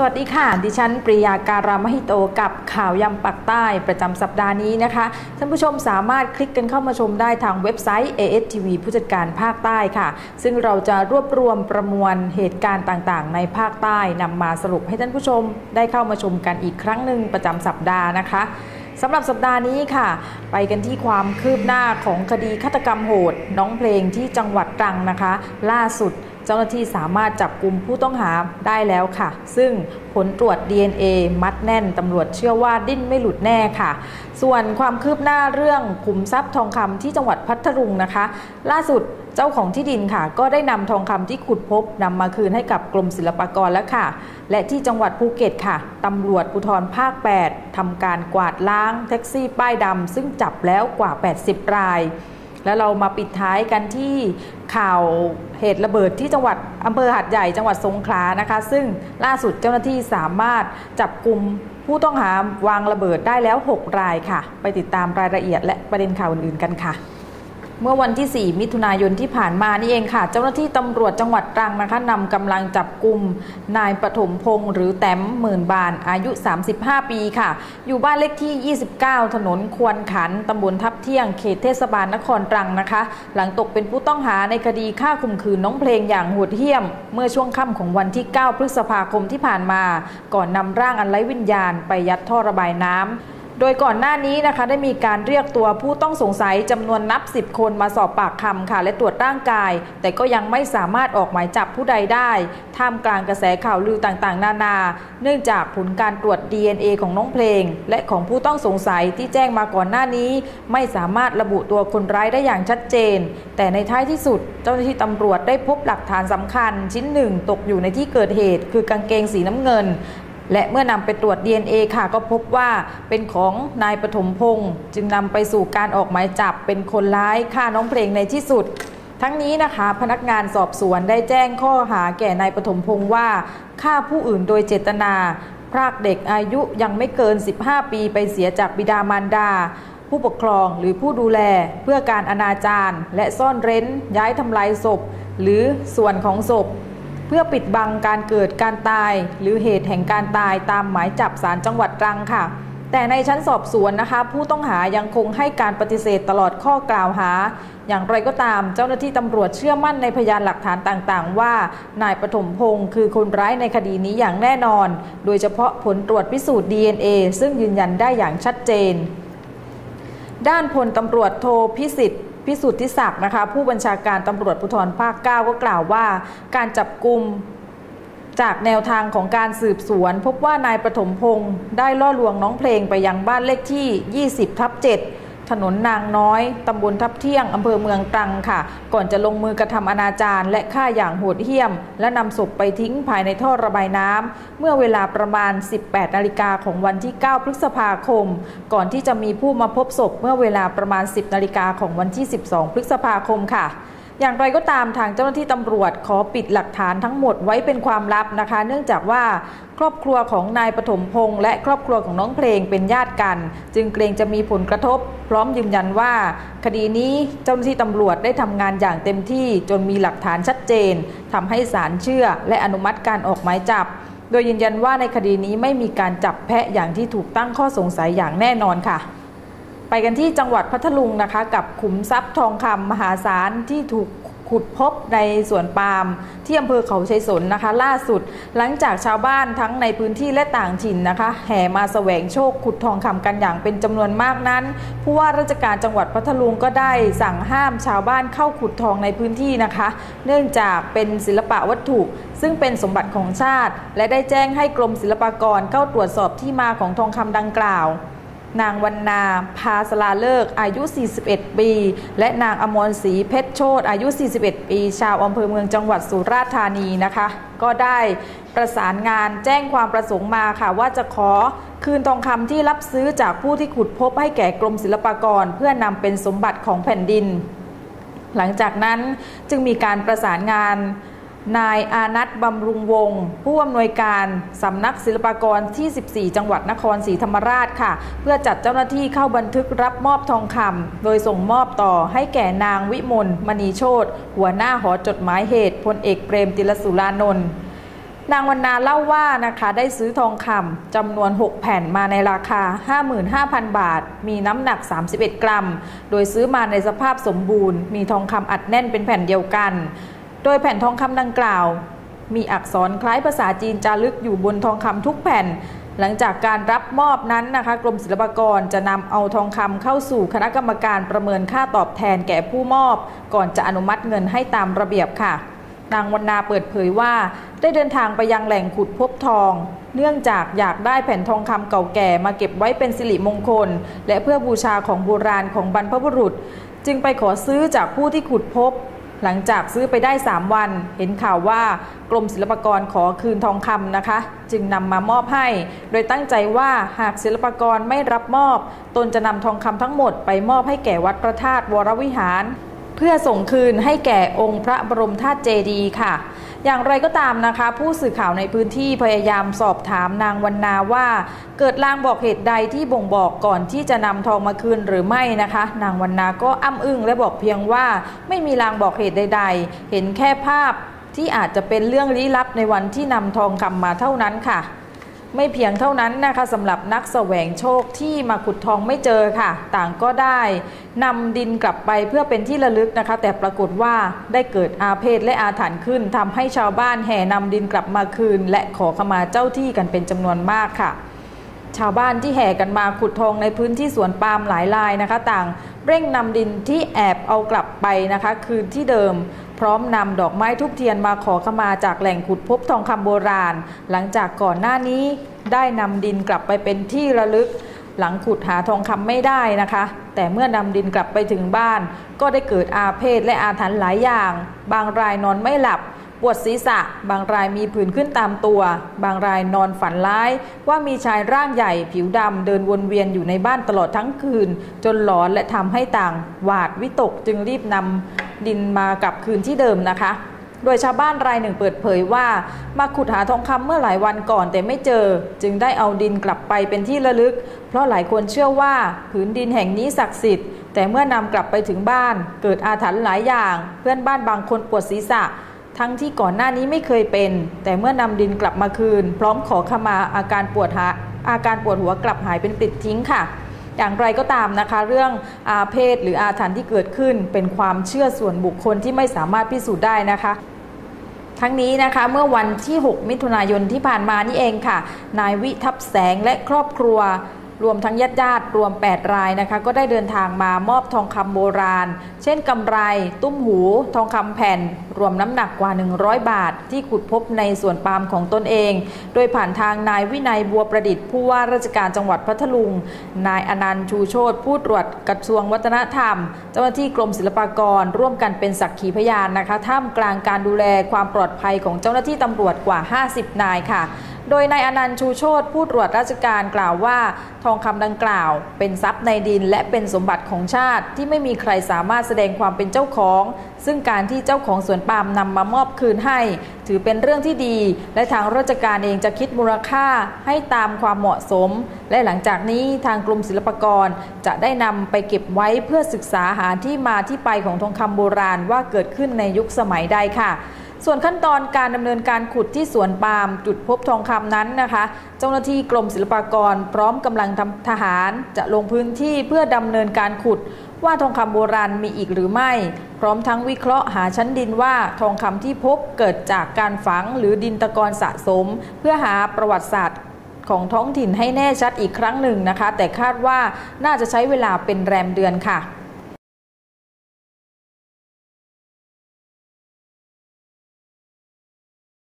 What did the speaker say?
สวัสดีค่ะ ดิฉันปริยาการามหิโตกับข่าวยำปักใต้ประจำสัปดาห์นี้นะคะ ท่านผู้ชมสามารถคลิกกันเข้ามาชมได้ทางเว็บไซต์ ASTV ผู้จัดการภาคใต้ค่ะ ซึ่งเราจะรวบรวมประมวลเหตุการณ์ต่างๆ ในภาคใต้นำมาสรุปให้ท่านผู้ชมได้เข้ามาชมกันอีกครั้งหนึ่งประจำสัปดาห์นะคะสำหรับสัปดาห์นี้ค่ะ ไปกันที่ความคืบหน้าของคดีฆาตกรรมโหด น้องเพลงที่จังหวัดตรังนะคะ ล่าสุด เจ้าหน้าที่สามารถจับกลุ่มผู้ต้องหาได้แล้วค่ะ ซึ่งผลตรวจ DNA มัดแน่นตำรวจเชื่อว่าดิ้นไม่หลุดแน่ค่ะ ส่วนความคืบหน้าเรื่องขุมทรัพย์ทองคำที่จังหวัดพัทลุงนะคะ ล่าสุดเจ้าของที่ดินค่ะ ก็ได้นำทองคำที่ขุดพบนำมาคืนให้กับกรมศิลปากรแล้วค่ะ และที่จังหวัดภูเก็ตค่ะตำรวจภูธรภาค 8ทำการกวาดล้างแท็กซี่ป้ายดำซึ่งจับแล้วกว่า 80 ราย แล้วเรามาปิดท้ายกันที่ข่าวเหตุระเบิดที่จังหวัดอำเภอหัดใหญ่จังหวัดสงขลานะคะ ซึ่งล่าสุดเจ้าหน้าที่สามารถจับกลุ่มผู้ต้องหาวางระเบิดได้แล้ว 6 รายค่ะ ไปติดตามรายละเอียดและประเด็นข่าวอื่นๆกันค่ะ เมื่อวันที่ 4 มิถุนายนที่ผ่านมานี่เองค่ะ เจ้าหน้าที่ตำรวจจังหวัดตรังนะคะนำกำลังจับกลุ่มนายปฐมพงศ์หรือแต้มหมื่นบานอายุ 35 ปีค่ะ อยู่บ้านเลขที่ 29 ถนนควรขันตำบลทับเที่ยงเขตเทศบาลนครตรังนะคะ หลังตกเป็นผู้ต้องหาในคดีฆ่าข่มขืนน้องเพลงอย่างโหดเหี้ยม เมื่อช่วงค่ำของวันที่ 9 พฤษภาคมที่ผ่านมา ก่อนนำร่างอันไร้วิญญาณไปยัดท่อระบายน้ำ โดยก่อนหน้านี้นะคะได้มีการเรียกตัวผู้ต้องสงสัยจำนวนนับ 10 คนมาสอบปากคำค่ะ และตรวจร่างกาย แต่ก็ยังไม่สามารถออกหมายจับผู้ใดได้ ท่ามกลางกระแสข่าวลือต่างๆ นานา เนื่องจากผลการตรวจ DNA ของน้องเพลง และของผู้ต้องสงสัยที่แจ้งมาก่อนหน้านี้ ไม่สามารถระบุตัวคนร้ายได้อย่างชัดเจน แต่ในท้ายที่สุด เจ้าหน้าที่ตำรวจได้พบหลักฐานสำคัญ ชิ้นหนึ่งตกอยู่ในที่เกิดเหตุ คือกางเกงสีน้ำเงิน และเมื่อนำไปตรวจ DNA ค่ะ ก็พบว่าเป็นของนายปฐมพงศ์จึงนำไปสู่การออกหมายจับเป็นคนร้ายฆ่าน้องเพลงในที่สุด ทั้งนี้นะคะ พนักงานสอบสวนได้แจ้งข้อหาแก่นายปฐมพงศ์ว่าฆ่าผู้อื่นโดยเจตนาพรากเด็กอายุยังไม่เกิน 15 ปีไปเสียจากบิดามารดา ผู้ปกครองหรือผู้ดูแลเพื่อการอนาจารและซ่อนเร้น ย้ายทำลายศพ หรือส่วนของศพ เพื่อปิดบังการเกิดการตาย หรือเหตุแห่งการตายตามหมายจับสารจังหวัดตรังค่ะ แต่ในชั้นสอบสวนนะคะ ผู้ต้องหายังคงให้การปฏิเสธตลอดข้อกล่าวหา อย่างไรก็ตามเจ้าหน้าที่ตำรวจเชื่อมั่นในพยานหลักฐานต่างๆ ว่านายปฐมพงศ์คือคนร้ายในคดีนี้อย่างแน่นอน โดยเฉพาะผลตรวจพิสูจน์ DNA ซึ่งยืนยันได้อย่างชัดเจน ด้านพลตำรวจโทพิสิทธิ์ พิสุทธิศักดิ์นะคะ ผู้บัญชาการตำรวจภูธรภาค 9 ก็กล่าวว่า การจับกลุ่มจากแนวทางของการสืบสวน พบว่านายประถมพงศ์ได้ล่อลวงน้องเพลงไปยังบ้านเลขที่ 20ทับ7 ถนนนางน้อยตำบลทับเที่ยงอำเภอเมืองตรังค่ะ ก่อนจะลงมือกระทำอนาจารและฆ่าอย่างโหดเหี้ยม และนำศพไปทิ้งภายในท่อระบายน้ำเมื่อเวลาประมาณ 18 นาฬิกาของวันที่ 9 พฤษภาคม ก่อนที่จะมีผู้มาพบศพเมื่อเวลาประมาณ 10 นาฬิกาของวันที่ 12 พฤษภาคมค่ะ อย่างไรก็ตามทางเจ้าหน้าที่ตำรวจขอปิดหลักฐานทั้งหมดไว้เป็นความลับนะคะ เนื่องจากว่าครอบครัวของนายปฐมพงษ์และครอบครัวของน้องเพลงเป็นญาติกัน จึงเกรงจะมีผลกระทบ พร้อมยืนยันว่า คดีนี้เจ้าหน้าที่ตำรวจได้ทำงานอย่างเต็มที่จนมีหลักฐานชัดเจนทำให้ศาลเชื่อ และอนุมัติการออกหมายจับ โดยยืนยันว่าในคดีนี้ไม่มีการจับแพะอย่างที่ถูกตั้งข้อสงสัยอย่างแน่นอนค่ะ ไปกันที่จังหวัดพัทลุงนะคะ กับขุมทรัพย์ทองคำมหาศาลที่ถูกขุดพบในสวนปาล์มที่อำเภอเขาชัยสนนะคะ ล่าสุดหลังจากชาวบ้านทั้งในพื้นที่และต่างถิ่นนะคะ แห่มาแสวงโชคขุดทองคำกันอย่างเป็นจำนวนมากนั้นผู้ว่าราชการจังหวัดพัทลุงก็ได้สั่งห้ามชาวบ้านเข้าขุดทองในพื้นที่นะคะ เนื่องจากเป็นศิลปะวัตถุ ซึ่งเป็นสมบัติของชาติ และได้แจ้งให้กรมศิลปากรเข้าตรวจสอบที่มาของทองคำดังกล่าว นางวันนา พาสลาเลิกอายุ 41 ปี และนางอมรศรีเพชรโชตอายุ 41 ปี ชาวอำเภอเมืองจังหวัดสุราษฎร์ธานีนะคะ ก็ได้ประสานงานแจ้งความประสงค์มาค่ะ ว่าจะขอคืนทองคำที่รับซื้อจากผู้ที่ขุดพบให้แก่กรมศิลปากร เพื่อนำเป็นสมบัติของแผ่นดิน หลังจากนั้นจึงมีการประสานงาน นายอานัทบำรุงวงศ์ผู้อำนวยการสำนักศิลปากรที่ 14 จังหวัดนครศรีธรรมราชค่ะ เพื่อจัดเจ้าหน้าที่เข้าบันทึกรับมอบทองคำโดยส่งมอบต่อให้แก่นางวิมลมณีโชตหัวหน้าหอจดหมายเหตุพลเอกเปรมติลสุรานนท์นางวันนาเล่าว่านะคะได้ซื้อทองคำจำนวน 6 แผ่นมาในราคา 55,000 บาท มีน้ำหนัก 31 กรัม โดยซื้อมาในสภาพสมบูรณ์ มีทองคำอัดแน่นเป็นแผ่นเดียวกัน ดยแผ่นทองคำดังกล่าว มีอักษรคล้ายภาษาจีนจารึกอยู่บนทองคำทุกแผ่น หลังจากการรับมอบนั้นนะคะ กรมศิลปากรจะนำเอาทองคำเข้าสู่คณะกรรมการประเมินค่าตอบแทนแก่ผู้มอบ ก่อนจะอนุมัติเงินให้ตามระเบียบค่ะนางวรรณาเปิดเผยว่า ได้เดินทางไปยังแหล่งขุดพบทอง เนื่องจากอยากได้แผ่นทองคำเก่าแก่มาเก็บไว้เป็นสิริมงคล และเพื่อบูชาของโบราณของบรรพบุรุษ จึงไปขอซื้อจากผู้ที่ขุดพบ หลังจากซื้อไปได้ 3 วัน เห็นข่าวว่ากรมศิลปากรขอคืนทองคำนะคะ จึงนำมามอบให้ โดยตั้งใจว่าหากศิลปากรไม่รับมอบ ตนจะนำทองคำทั้งหมดไปมอบให้แก่วัดพระธาตุวรวิหาร เพื่อส่งคืนให้แก่องค์พระบรมธาตุเจดีย์ค่ะ อย่างไรก็ตามนะคะ ผู้สื่อข่าวในพื้นที่พยายามสอบถามนางวรรณาว่า เกิดลางบอกเหตุใดที่บ่งบอกก่อนที่จะนำทองมาคืนหรือไม่นะคะ นางวรรณาก็อ้ำอึ้งและบอกเพียงว่าไม่มีลางบอกเหตุใด ๆ เห็นแค่ภาพที่อาจจะเป็นเรื่องลี้ลับในวันที่นำทองคำมาเท่านั้นค่ะ ไม่เพียงเท่านั้นนะคะสำหรับนักแสวงโชคที่มาขุดทองไม่เจอค่ะ ต่างก็ได้นำดินกลับไปเพื่อเป็นที่ระลึกนะคะ แต่ปรากฏว่าได้เกิดอาเพศและอาถรรพ์ขึ้นทำให้ชาวบ้านแห่นำดินกลับมาคืน และขอขมาเจ้าที่กันเป็นจำนวนมากค่ะ ชาวบ้านที่แห่กันมาขุดทองในพื้นที่สวนปาล์มหลายรายนะคะ ต่างเร่งนำดินที่แอบเอากลับไปนะคะ คืนที่เดิม พร้อมนำดอกไม้ทุบเทียนมาขอขมาจากแหล่งขุดพบทองคำโบราณ หลังจากก่อนหน้านี้ได้นำดินกลับไปเป็นที่ระลึก หลังขุดหาทองคำไม่ได้นะคะ แต่เมื่อนำดินกลับไปถึงบ้าน ก็ได้เกิดอาเพศและอาถรรพ์หลายอย่าง บางรายนอนไม่หลับปวดศีรษะ บางรายมีผื่นขึ้นตามตัว บางรายนอนฝันร้าย ว่ามีชายร่างใหญ่ผิวดำเดินวนเวียนอยู่ในบ้านตลอดทั้งคืน จนหลอนและทำให้ต่าง หวาดวิตกจึงรีบนำ ดินมากลับคืนที่เดิมนะคะ โดยชาวบ้านรายหนึ่งเปิดเผยว่า มาขุดหาทองคำเมื่อหลายวันก่อนแต่ไม่เจอ จึงได้เอาดินกลับไปเป็นที่ระลึก เพราะหลายคนเชื่อว่าผืนดินแห่งนี้ศักดิ์สิทธิ์ แต่เมื่อนำกลับไปถึงบ้าน เกิดอาถรรพ์หลายอย่าง เพื่อนบ้านบางคนปวดศีรษะทั้งที่ก่อนหน้านี้ไม่เคยเป็น แต่เมื่อนำดินกลับมาคืน พร้อมขอขมาอาการปวดหาอาการปวดหัวกลับหายเป็นปลิดทิ้งค่ะ อย่างไรก็ตามนะคะ เรื่องอาเพศหรืออาถรรพ์ที่เกิดขึ้น เป็นความเชื่อส่วนบุคคลที่ไม่สามารถพิสูจน์ได้นะคะทั้งนี้นะคะเมื่อวันที่ 6 มิถุนายนที่ผ่านมานี่เองค่ะ นายวิทับแสงและครอบครัว รวมทั้งญาติญาติรวม 8 รายนะคะ ก็ได้เดินทางมามอบทองคำโบราณ เช่นกำไร ตุ้มหู ทองคำแผ่น รวมน้ำหนักกว่า 100 บาท ที่ขุดพบในสวนปาล์มของตนเอง โดยผ่านทางนายวินัยบัวประดิษฐ์ผู้ว่าราชการจังหวัดพัทลุง นายอนันต์ชูโชตผู้ตรวจกระทรวงวัฒนธรรม เจ้าหน้าที่กรมศิลปากร ร่วมกันเป็นสักขีพยานนะคะ ท่ามกลางการดูแลความปลอดภัยของเจ้าหน้าที่ตำรวจกว่า 50 นายค่ะ โดยนายอนันต์ชูโชตผู้ตรวจราชการกล่าวว่า ทองคำดังกล่าว เป็นทรัพย์ในดินและเป็นสมบัติของชาติที่ไม่มีใครสามารถแสดงความเป็นเจ้าของ ซึ่งการที่เจ้าของสวนปาล์มนำมามอบคืนให้ ถือเป็นเรื่องที่ดี และทางราชการเองจะคิดมูลค่าให้ตามความเหมาะสม และหลังจากนี้ทางกรมศิลปากรจะได้นำไปเก็บไว้เพื่อศึกษาหาที่มาที่ไปของทองคำโบราณว่าเกิดขึ้นในยุคสมัยใดค่ะ ส่วนขั้นตอนการดำเนินการขุดที่สวนปาล์มจุดพบทองคำนั้นนะคะ เจ้าหน้าที่กรมศิลปากรพร้อมกำลังทหารจะลงพื้นที่เพื่อดำเนินการขุดว่าทองคำโบราณมีอีกหรือไม่ พร้อมทั้งวิเคราะห์หาชั้นดินว่าทองคำที่พบเกิดจากการฝังหรือดินตะกอนสะสม เพื่อหาประวัติศาสตร์ของท้องถิ่นให้แน่ชัดอีกครั้งหนึ่งนะคะ แต่คาดว่าน่าจะใช้เวลาเป็นแรมเดือนค่ะ